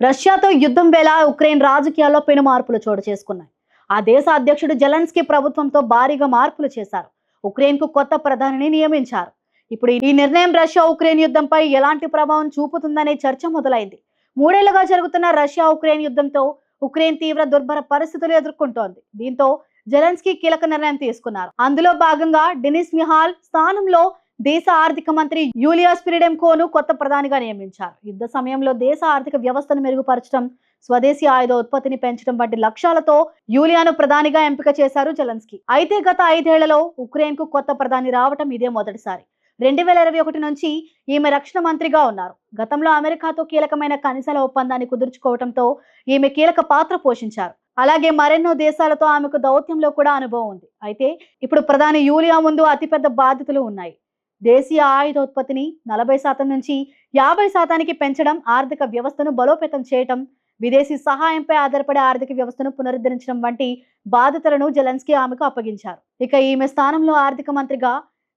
రష్యాతో యుద్ధం వేళ ఉక్రెయిన్ రాజకీయాల్లో పెను మార్పులు చోటు చేసుకున్నాయి. ఆ దేశ అధ్యక్షుడు జెలెన్స్కీ ప్రభుత్వంతో భారీగా మార్పులు చేశారు. ఉక్రెయిన్కు కొత్త ప్రధానిని నియమించారు. ఇప్పుడు ఈ నిర్ణయం రష్యా ఉక్రెయిన్ యుద్ధంపై ఎలాంటి ప్రభావం చూపుతుందనే చర్చ మొదలైంది. మూడేళ్ళుగా జరుగుతున్న రష్యా ఉక్రెయిన్ యుద్ధంతో ఉక్రెయిన్ తీవ్ర దుర్భర పరిస్థితులు ఎదుర్కొంటోంది. దీంతో జెలెన్స్కీ కీలక నిర్ణయం తీసుకున్నారు. అందులో భాగంగా డెనిస్ మిహాల్ స్థానంలో దేశ ఆర్థిక మంత్రి యూలియా స్పిరిడెంకోను కొత్త ప్రధానిగా నియమించారు. యుద్ధ సమయంలో దేశ ఆర్థిక వ్యవస్థను మెరుగుపరచడం స్వదేశీ ఆయుధ ఉత్పత్తిని పెంచడం వంటి లక్ష్యాలతో యూలియాను ప్రధానిగా ఎంపిక చేశారు జెలెన్స్కీ. అయితే గత ఐదేళ్ళలో ఉక్రెయిన్కు కొత్త ప్రధాని రావటం ఇదే మొదటిసారి. రెండు వేల ఇరవై ఒకటి నుంచి ఈమె రక్షణ మంత్రిగా ఉన్నారు. గతంలో అమెరికాతో కీలకమైన కనిసల ఒప్పందాన్ని కుదుర్చుకోవడంతో ఈమె కీలక పాత్ర పోషించారు. అలాగే మరెన్నో దేశాలతో ఆమెకు దౌత్యంలో కూడా అనుభవం ఉంది. అయితే ఇప్పుడు ప్రధాని యూలియా ముందు అతిపెద్ద బాధ్యతలు ఉన్నాయి. దేశీయ ఆయుధ ఉత్పత్తిని నలభై శాతం నుంచి యాభై శాతానికి పెంచడం ఆర్థిక వ్యవస్థను బలోపేతం చేయటం విదేశీ సహాయంపై ఆధారపడే ఆర్థిక వ్యవస్థను పునరుద్ధరించడం వంటి బాధ్యతలను జెలెన్స్కీ ఆమెకు అప్పగించారు. ఇక ఈమె స్థానంలో ఆర్థిక మంత్రిగా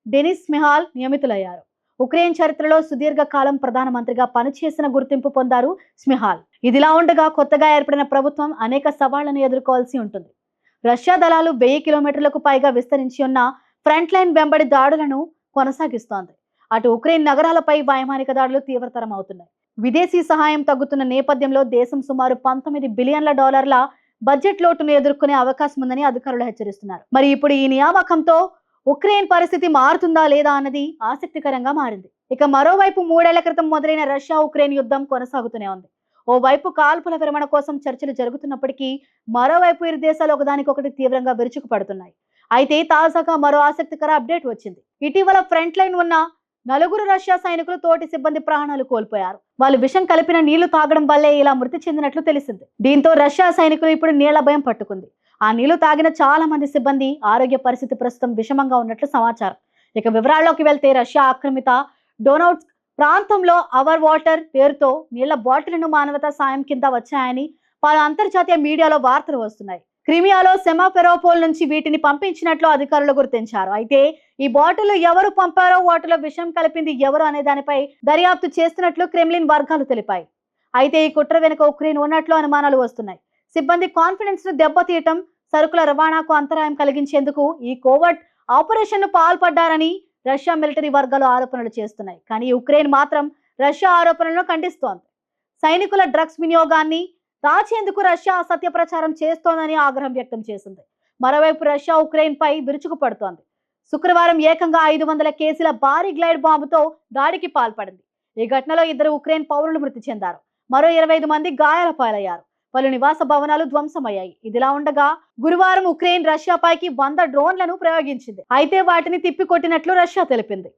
డెనిస్ మిహాల్ నియమితులయ్యారు. ఉక్రెయిన్ చరిత్రలో సుదీర్ఘ కాలం ప్రధానమంత్రిగా పనిచేసిన గుర్తింపు పొందారు స్మిహాల్. ఇదిలా ఉండగా కొత్తగా ఏర్పడిన ప్రభుత్వం అనేక సవాళ్ళను ఎదుర్కోవాల్సి ఉంటుంది. రష్యా దళాలు వెయ్యి కిలోమీటర్లకు పైగా విస్తరించి ఉన్న ఫ్రంట్ లైన్ వెంబడి దాడులను కొనసాగిస్తోంది. అటు ఉక్రెయిన్ నగరాలపై వైమానిక దాడులు తీవ్రతరం అవుతున్నాయి విదేశీ సహాయం తగ్గుతున్న నేపథ్యంలో దేశం సుమారు పంతొమ్మిది బిలియన్ల డాలర్ల బడ్జెట్ లోటును ఎదుర్కొనే అవకాశం ఉందని అధికారులు హెచ్చరిస్తున్నారు. మరి ఇప్పుడు ఈ నియామకంతో ఉక్రెయిన్ పరిస్థితి మారుతుందా లేదా అన్నది ఆసక్తికరంగా మారింది. ఇక మరోవైపు మూడేళ్ళ క్రితం మొదలైన రష్యా ఉక్రెయిన్ యుద్ధం కొనసాగుతూనే ఉంది. ఓవైపు కాల్పుల విరమణ కోసం చర్చలు జరుగుతున్నప్పటికీ మరోవైపు ఇరు దేశాలు ఒకదానికొకటి తీవ్రంగా విరుచుకుపడుతున్నాయి. అయితే తాజాగా మరో ఆసక్తికర అప్డేట్ వచ్చింది. ఇటీవల ఫ్రంట్ లైన్ ఉన్న నలుగురు రష్యా సైనికులు తోటి సిబ్బంది ప్రాణాలు కోల్పోయారు. వాళ్ళు విషం కలిపిన నీళ్ళు తాగడం వల్లే ఇలా మృతి చెందినట్లు తెలిసింది. దీంతో రష్యా సైనికులు ఇప్పుడు నీళ్ళ భయం పట్టుకుంది. ఆ నీళ్ళు తాగిన చాలా మంది సిబ్బంది ఆరోగ్య పరిస్థితి ప్రస్తుతం విషమంగా ఉన్నట్లు సమాచారం. ఇక వివరాల్లోకి వెళ్తే రష్యా ఆక్రమిత డోనౌట్స్ ప్రాంతంలో అవర్ వాటర్ పేరుతో నీళ్ళ బాటిల్ను మానవతా సాయం కింద వచ్చాయని పలు అంతర్జాతీయ మీడియాలో వార్తలు వస్తున్నాయి. క్రిమియాలో సెమాఫెరోపోల్ నుంచి వీటిని పంపించినట్లు అధికారులు గుర్తించారు. అయితే ఈ బాటిల్ ఎవరు పంపారో వాటిలో విషం కలిపింది ఎవరు అనే దానిపై దర్యాప్తు చేస్తున్నట్లు క్రెమ్లిన్ వర్గాలు తెలిపాయి. అయితే ఈ కుట్ర వెనుక ఉక్రెయిన్ ఉన్నట్లు అనుమానాలు వస్తున్నాయి. సిబ్బంది కాన్ఫిడెన్స్ను దెబ్బతీయటం సరుకుల రవాణాకు అంతరాయం కలిగించేందుకు ఈ కోవర్ట్ ఆపరేషన్ను పాల్పడ్డారని రష్యా మిలిటరీ వర్గాలు ఆరోపణలు చేస్తున్నాయి. కానీ ఉక్రెయిన్ మాత్రం రష్యా ఆరోపణలను ఖండిస్తోంది. సైనికుల డ్రగ్స్ వినియోగాన్ని దాచేందుకు రష్యా అసత్య ప్రచారం చేస్తోందని ఆగ్రహం వ్యక్తం చేసింది. మరోవైపు రష్యా ఉక్రెయిన్ పై విరుచుకుపడుతోంది శుక్రవారం ఏకంగా ఐదు వందల కేసుల భారీ గ్లైడ్ బాంబుతో దాడికి పాల్పడింది. ఈ ఘటనలో ఇద్దరు ఉక్రెయిన్ పౌరులు మృతి చెందారు. మరో ఇరవై ఐదు మంది గాయాల పాలయ్యారు. పలు నివాస భవనాలు ధ్వంసమయ్యాయి. ఇదిలా ఉండగా గురువారం ఉక్రెయిన్ రష్యాపైకి వంద డ్రోన్లను ప్రయోగించింది. అయితే వాటిని తిప్పికొట్టినట్లు రష్యా తెలిపింది.